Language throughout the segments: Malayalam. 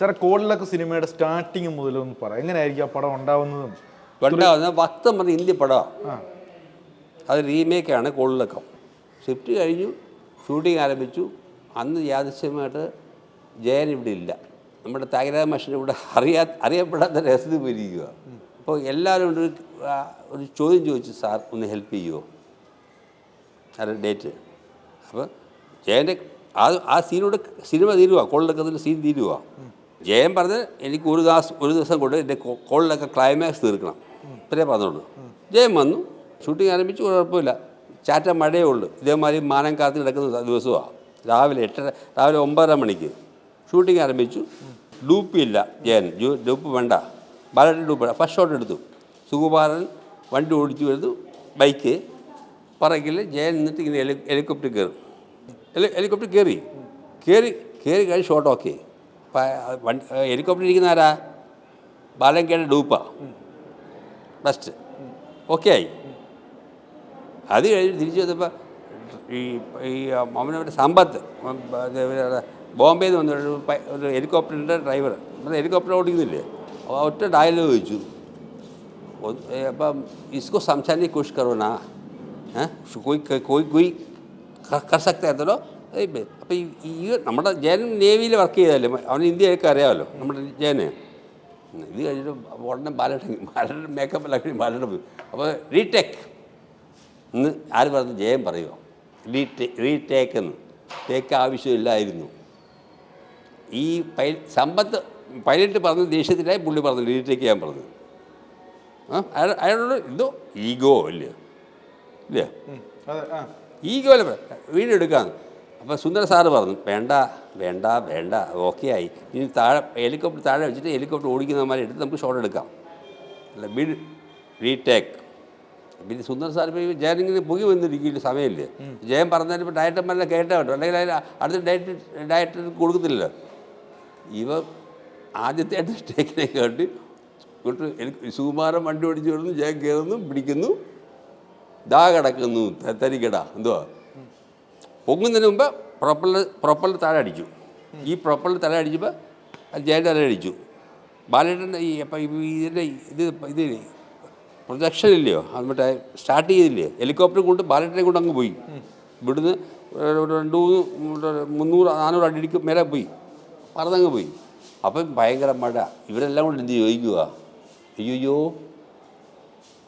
സാറെ കോളിലൊക്കെ സിനിമയുടെ സ്റ്റാർട്ടിങ് മുതലൊന്ന് പറ. എങ്ങനെയായിരിക്കും ആ പടം ഉണ്ടാവുന്നതും? ഉണ്ടാവുന്ന വക്തം പറഞ്ഞ ഹിന്ദി പടമാണ് അത് റീമേക്കാണ് കോളിലക്കം. ഷിഫ്റ്റ് കഴിഞ്ഞു ഷൂട്ടിംഗ് ആരംഭിച്ചു. അന്ന് യാദൃശ്യമായിട്ട് ജയൻ ഇവിടെ ഇല്ല. നമ്മുടെ തകരാ മഷീൻ ഇവിടെ അറിയാ അറിയപ്പെടാത്ത രസത്തിൽ പോയിരിക്കുക അപ്പോൾ എല്ലാവരും ഒരു ഒരു ചോദ്യം ചോദിച്ചു സാർ ഒന്ന് ഹെൽപ്പ് ചെയ്യുമോ അത് ഡേറ്റ് അപ്പോൾ ജയന്റെ ആ ആ സീനോട് സിനിമ തീരുവാ. കോളിലക്കത്തിന്റെ സീൻ തീരുക ജയൻ പറഞ്ഞ് എനിക്ക് ഒരു ദിവസം ഒരു ദിവസം കൊണ്ട് എന്റെ കോളിലൊക്കെ ക്ലൈമാക്സ് തീർക്കണം. ഇത്രേ പറഞ്ഞോളൂ ജയൻ വന്നു. ഷൂട്ടിംഗ് ആരംഭിച്ചു. കുഴപ്പമില്ല. ചാറ്റ മഴയേ ഉള്ളൂ. ഇതേമാതിരി മാനം കാത്ത് കിടക്കുന്ന ദിവസമാണ് രാവിലെ എട്ടര രാവിലെ ഒമ്പതര മണിക്ക് ഷൂട്ടിംഗ് ആരംഭിച്ചു. ഡൂപ്പില്ല ജയൻ ഡൂപ്പ് വേണ്ട. ബാലറ്റ് ഡൂപ്പ്. ഫസ്റ്റ് ഷോട്ട് എടുത്തു. സുകുമാരൻ വണ്ടി ഓടിച്ചു വരുന്നു. ബൈക്ക് പറകിൽ ജയൻ നിന്നിട്ട് ഇങ്ങനെ ഹെലികോപ്റ്റർ കയറും. ഹെലികോപ്റ്റർ കയറി. കയറി കയറി കഴിഞ്ഞ് ഷോട്ട് ഓക്കെ ഹെലികോപ്റ്റർ ഇരിക്കുന്ന ആരാ? ബാലങ്കയുടെ ഡൂപ്പ. ഫസ്റ്റ് ഓക്കെ ആയി. അത് കഴിഞ്ഞ് തിരിച്ചു വന്നപ്പോൾ ഈ ഈ അവനവരുടെ സമ്പത്ത് ബോംബെയിൽ നിന്ന് വന്ന ഒരു ഹെലികോപ്റ്ററിന്റെ ഡ്രൈവർ എന്നാൽ ഹെലികോപ്റ്റർ ഓടിക്കുന്നില്ലേ? ഒറ്റ ഡയലോഗ് ചോദിച്ചു. അപ്പം ഇസ്കോ സംസാരിക്കാൻ കോശിഷ് കറോ നാ കോയി കോയി കോയി കർ സക്തോ അപ്പോൾ ഈ ഈ നമ്മുടെ ജയൻ നേവിയിൽ വർക്ക് ചെയ്താലും അവൻ ഇന്ത്യയൊക്കെ അറിയാമല്ലോ നമ്മുടെ ജയന്. ഇത് കഴിഞ്ഞിട്ട് ഉടനെ ബാലയുടെ ബാലയുടെ മേക്കപ്പ് ലക്ഷ്മി ബാലയുടെ പോയി. അപ്പോൾ റീടേക്ക് എന്ന് ആര് പറഞ്ഞു? ജയൻ പറയുമോ റീടേ റീടേക്ക് എന്ന്. തേക്ക് ആവശ്യമില്ലായിരുന്നു. ഈ പൈ സമ്പത്ത് പൈലറ്റ് പറഞ്ഞ ദേഷ്യത്തിലായി പുള്ളി പറഞ്ഞു റീടേക്ക് ചെയ്യാൻ പറഞ്ഞു. ആ അയാളോട് എന്തോ? ഈഗോ അല്ലേ? ഇല്ലേ? ഈഗോ അല്ലേ? വീടെടുക്കാന്ന് അപ്പോൾ സുന്ദര സാറ് പറഞ്ഞു വേണ്ട വേണ്ട വേണ്ട ഓക്കെ ആയി. ഇനി താഴെ ഹെലികോപ്റ്റർ താഴെ വെച്ചിട്ട് ഹെലികോപ്റ്റർ ഓടിക്കുന്നവന്മാരെ എടുത്ത് നമുക്ക് ഷോട്ട് എടുക്കാം. അല്ല ബിഡ് റീടേക്ക് പിന്നെ സുന്ദർ സാർ ഇപ്പോൾ ജയനിങ്ങനെ പുകി വന്നിരിക്കില്ല സമയമില്ല? ജയൻ പറഞ്ഞാൽ ഇപ്പോൾ ഡയറ്റന്മാരെ കേട്ടാ കേട്ടോ അല്ലെങ്കിൽ അതിൽ അടുത്ത ഡയറ്റ് ഡയറ്റ് കൊടുക്കത്തില്ലല്ലോ. ഇവ ആദ്യത്തെ ടേക്കിനെ കേട്ട് ഇങ്ങോട്ട് എനിക്ക് സുകുമാരൻ വണ്ടി ഓടിച്ചു കൊടുക്കുന്നു ജയൻ കയറുന്നു പിടിക്കുന്നു ദാ കിടക്കുന്നു തരിക്കടാ തരികട എന്തുവാ? പൊങ്ങുന്നതിന് മുമ്പ് പ്രൊപ്പല്ലർ പ്രൊപ്പല്ലർ താഴെ അടിച്ചു. ഈ പ്രൊപ്പല്ലർ തല അടിച്ചപ്പോൾ ജയൻ തല അടിച്ചു. ബാലേട്ടന്റെ ഈ അപ്പം ഇതിന്റെ ഇത് ഇത് പ്രൊജക്ഷൻ ഇല്ലയോ? അത് മറ്റേ സ്റ്റാർട്ട് ചെയ്തില്ലേ? ഹെലികോപ്റ്റർ കൊണ്ട് ബാലേട്ടനെ കൊണ്ട് അങ്ങ് പോയി. ഇവിടുന്ന് രണ്ട് മൂന്ന് മുന്നൂറ് നാനൂറ് അടിക്ക് മേലെ പോയി. പറന്നങ്ങ് പോയി. അപ്പം ഭയങ്കര മഴ. ഇവരെല്ലാം കൊണ്ട് എന്ത് ചോദിക്കുക അയ്യോ.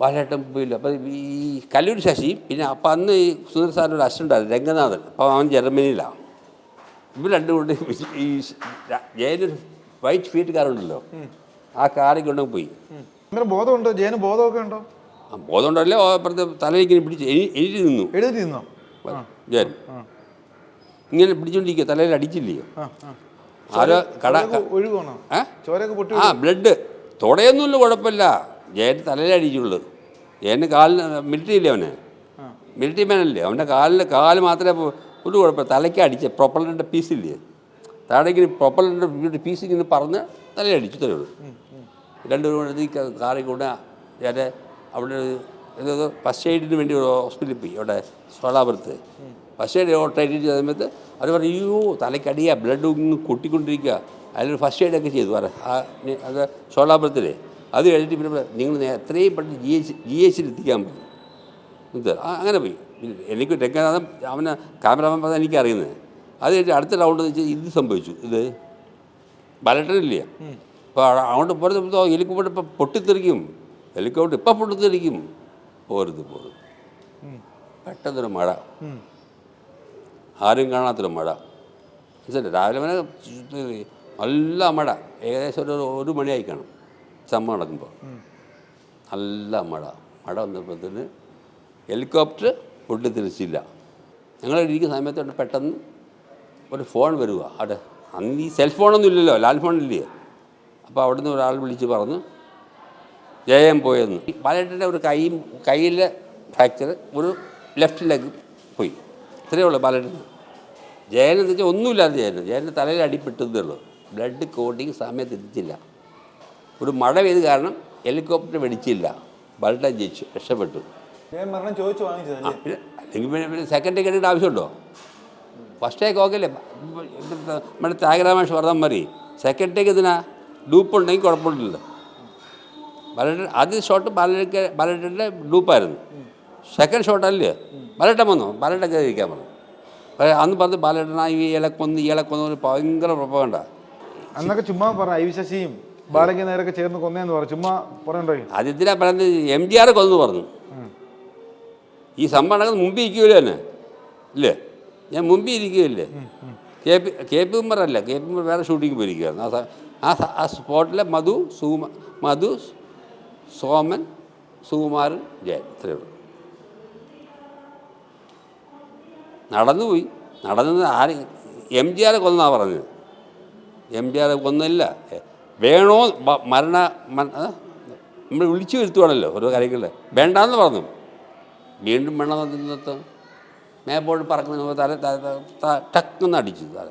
ബാലേട്ടൻ പോയില്ല അപ്പം ഈ കല്ലൂർ ശശി പിന്നെ അപ്പം അന്ന് ഈ സുന്ദർ സാറിന്റെ അസിസ്റ്റന്റായിരുന്നു രംഗനാഥൻ. അപ്പോൾ അവൻ ജർമ്മനിയിലാണ് ഇവർ രണ്ടും കൊണ്ട് ഈ ജയനൊരു വൈറ്റ് ഫീറ്റ് കാറുണ്ടല്ലോ ആ കാറിൽ കൊണ്ടു പോയി. ബോധമുണ്ടോ? ജയന് ബോധമൊക്കെ ഉണ്ടോ? ആ ബോധമുണ്ടല്ലേ? അപ്പുറത്തെ തലയിലേക്ക് ഇങ്ങനെ പിടിച്ച് എഴി എഴുതി നിന്നു. എഴുതി നിന്നോ? ജയൻ. ഇങ്ങനെ പിടിച്ചോണ്ടിരിക്കുക തലയിൽ അടിച്ചില്ലയോ? ആരോ കട ഒഴുകണോ ആ ബ്ലഡ്. തുടയൊന്നുമില്ല കുഴപ്പമില്ല. ജയൻ തലയിലടിച്ചുള്ളൂ അടിച്ചുള്ളൂ ജയന് കാലിന് മിലിറ്ററി ഇല്ലേ അവന്? മിലിറ്ററി മാനല്ലേ അവന്റെ കാലിൽ കാൽ മാത്രമേ ഒരു കുഴപ്പമില്ല. തലയ്ക്ക് അടിച്ച പ്രൊപ്പലറിന്റെ പീസില്ലേ താഴേക്ക് പ്രൊപ്പലറിന്റെ പീസ് ഇങ്ങനെ പറഞ്ഞ് തലയടിച്ചു തരുള്ളൂ രണ്ടുപേരും കാറിൽ കൂടെ ഞാൻ അവിടെ ഫസ്റ്റ് എയ്ഡിന് വേണ്ടി ഒരു ഹോസ്പിറ്റലിൽ പോയി. അവിടെ സോളാപുരത്ത്. ഫസ്റ്റ് എയ്ഡ് ചെയ്ത സമയത്ത് അവർ പറഞ്ഞു അയ്യോ തലക്കടിയാ ബ്ലഡ് ഇങ്ങ് കൊട്ടിക്കൊണ്ടിരിക്കുക അതിലൊരു ഫസ്റ്റ് എയ്ഡൊക്കെ ചെയ്തു. പറ ആ അത് സോളാപുരത്തിൽ അത് കഴിഞ്ഞിട്ട് പിന്നെ നിങ്ങൾ എത്രയും പെട്ടെന്ന് ജി എച്ച് ജി എച്ചിൽ എത്തിക്കാൻ പറ്റും അങ്ങനെ പോയി. എനിക്ക് രംഗനാഥൻ അവന് ക്യാമറാമാൻ പറഞ്ഞാൽ എനിക്ക് അറിയുന്നത് അത് കഴിഞ്ഞിട്ട് അടുത്ത റൗണ്ട് വെച്ച് ഇത് സംഭവിച്ചു. ഇത് ബലട്ടനില്ല? അപ്പോൾ അങ്ങോട്ട് പോലെ ഹെലികോപ്റ്റർ ഇപ്പം പൊട്ടിത്തെറിക്കും. ഹെലികോപ്റ്റർ ഇപ്പം പൊട്ടിത്തെറിക്കും. പോരുത് പോരുത്. പെട്ടെന്നൊരു മഴ. ആരും കാണാത്തൊരു മഴ. മനസ്സിലായി രാവിലെ വരെ നല്ല മഴ. ഏകദേശം ഒരു ഒരു മണിയായി കാണും. ചമ്മ നടക്കുമ്പോൾ നല്ല മഴ. മഴ വന്നപ്പോഴത്തേന് ഹെലികോപ്റ്റർ പൊട്ടിത്തെറിച്ചില്ല ഞങ്ങൾ ഇരിക്കുന്ന സമയത്തോട്ട് പെട്ടെന്ന് ഒരു ഫോൺ വരിക അവിടെ അന്ന് ഈ സെൽഫോണൊന്നും ഇല്ലല്ലോ ലാൻഡ് ഫോൺ ഇല്ലേ? അപ്പോൾ അവിടുന്ന് ഒരാൾ വിളിച്ച് പറഞ്ഞു ജയം പോയെന്ന്. പലയിട്ടിന്റെ ഒരു കൈ കയ്യിലെ ഫ്രാക്ചർ ഒരു ലെഫ്റ്റ് ലെഗ് പോയി. ഇത്രയേ ഉള്ളൂ ബാലേട്ടന്. ജയനെന്ന് വെച്ചാൽ ഒന്നുമില്ലാതെ ജയന്. ജയന്റെ തലയിൽ അടിപ്പെട്ടതേ ഉള്ളൂ. ബ്ലഡ് കോട്ടിങ് സമയത്ത് എത്തിച്ചില്ല. ഒരു മഴ പെയ്ത് കാരണം ഹെലികോപ്റ്റർ വെടിച്ചില്ല. ബാലേട്ടൻ ജയിച്ചു രക്ഷപ്പെട്ടു. മരണം ചോദിച്ചു പിന്നെ അല്ലെങ്കിൽ പിന്നെ പിന്നെ സെക്കൻഡ് ടിക്കറ്റിന്റെ ആവശ്യമുണ്ടോ? ഫസ്റ്റ് ടേക്ക് ഓക്കെ അല്ലേ? നമ്മുടെ ത്യാഗരാമേഷ് വർദ്ധം മതി സെക്കൻഡ് ടേക്ക് ഇതിനാ ഡൂപ്പുണ്ടെങ്കിൽ കുഴപ്പമില്ല ബാലേട്ടൻ ആദ്യ ഷോട്ട് ബാലറ്റ് ബാലറ്റിന്റെ ഡൂപ്പായിരുന്നു സെക്കൻഡ് ഷോട്ടല്ലേ ബാലട്ടൻ വന്നു? ബാലട്ടൻ കയറിയിരിക്കാൻ പറഞ്ഞു പക്ഷേ അന്ന് പറഞ്ഞ് ബാലട്ടനാ ഈ ഇളക്കൊന്ന് ഈ ഇലക്കൊന്ന് ഭയങ്കര പ്രഭവണ്ട അന്നൊക്കെ ചുമ്മാ പറ ഐ വി ശശിയും ബാലയ്ക്ക് നേരൊക്കെ ചേർന്ന് കൊന്നേന്ന് പറഞ്ഞു. ചുമ്മാ പറഞ്ഞു ആദ്യത്തിനാ പറയുന്നത് എം ജി ആർ കൊന്നു പറഞ്ഞു. ഈ സംഭവം നടക്കുന്നത് മുമ്പിൽ ഇരിക്കുമല്ലോ തന്നെ ഇല്ലേ? ഞാൻ മുമ്പിൽ ഇരിക്കുകയില്ലേ? കെ പി കെ പി അല്ല കെ പി കുമാർ വേറെ ഷൂട്ടിങ് പോയിരിക്കുകയായിരുന്നു ആ ആ സ്പോട്ടിലെ മധു സുകുമാർ മധു സോമൻ സുകുമാർ ജയൻ ഇത്രയേ ഉള്ളൂ. നടന്നുപോയി നടന്നത് ആര് എം ജി ആറെ കൊന്നാ പറഞ്ഞത്? എം ജി ആറെ കൊന്നില്ല. വേണോ മരണ? നമ്മൾ വിളിച്ചു വരുത്തുവാണല്ലോ ഓരോ കാര്യങ്ങളിൽ വേണ്ടാന്ന് പറഞ്ഞു. വീണ്ടും വേണമെന്ന് മേപ്പോട്ട് പറക്കുന്ന തല ടക്കെന്ന് അടിച്ചു തല.